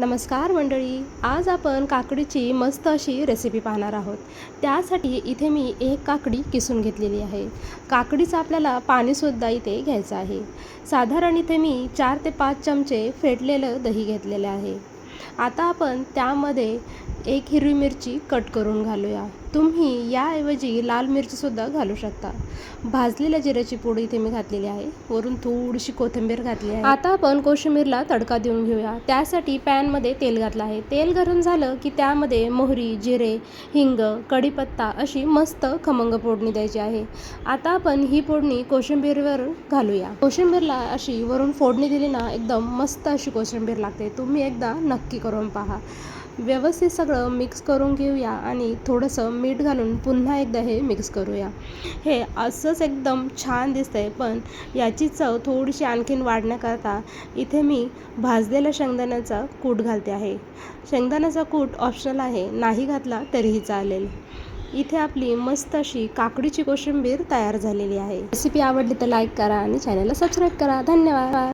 नमस्कार मंडळी आज आपण काकडीची मस्त अशी रेसिपी पाहणार आहोत. त्यासाठी इथे मी एक काकडी किसून घेतलेली आहे. काकडीचं आपल्याला पाणीसुद्धा इथे घ्यायचं आहे. साधारण इथे मी चार ते पाच चमचे फेटलेलं दही घेतलेलं आहे. आता आपण त्यामध्ये एक हिरवी मिरची कट करून घालूया. तुम्ही याऐवजी लाल मिरचीसुद्धा घालू शकता. भाजलेल्या जिऱ्याची पूड इथे मी घातलेली आहे. वरून थोडीशी कोथिंबीर घातली आहे. आता आपण कोशिंबीरला तडका देऊन घेऊया. त्यासाठी पॅनमध्ये तेल घातलं आहे. तेल गरम झालं की त्यामध्ये मोहरी जिरे हिंग कढीपत्ता अशी मस्त खमंग फोडणी द्यायची आहे. आता आपण ही फोडणी कोशिंबीरवर घालूया. कोशिंबीरला अशी वरून फोडणी दिली ना एकदम मस्त अशी कोशिंबीर लागते. तुम्ही एकदा नक्की करून पहा. व्यवस्थित सगळं मिक्स करून घेऊया आणि थोडंसं मीठ घालून पुन्हा एकदा हे मिक्स करूया. हे असंच एकदम छान दिसतंय पण याची चव थोडीशी आणखीन वाढण्याकरता इथे मी भाजलेल्या शेंगदाण्याचा कूट घालते आहे. शेंगदाण्याचा कूट ऑप्शनल आहे नाही घातला तरीही चालेल. इथे आपली मस्त अशी काकडीची कोशिंबीर तयार झालेली आहे. रेसिपी आवडली तर लाईक करा आणि चॅनलला सबस्क्राईब करा. धन्यवाद!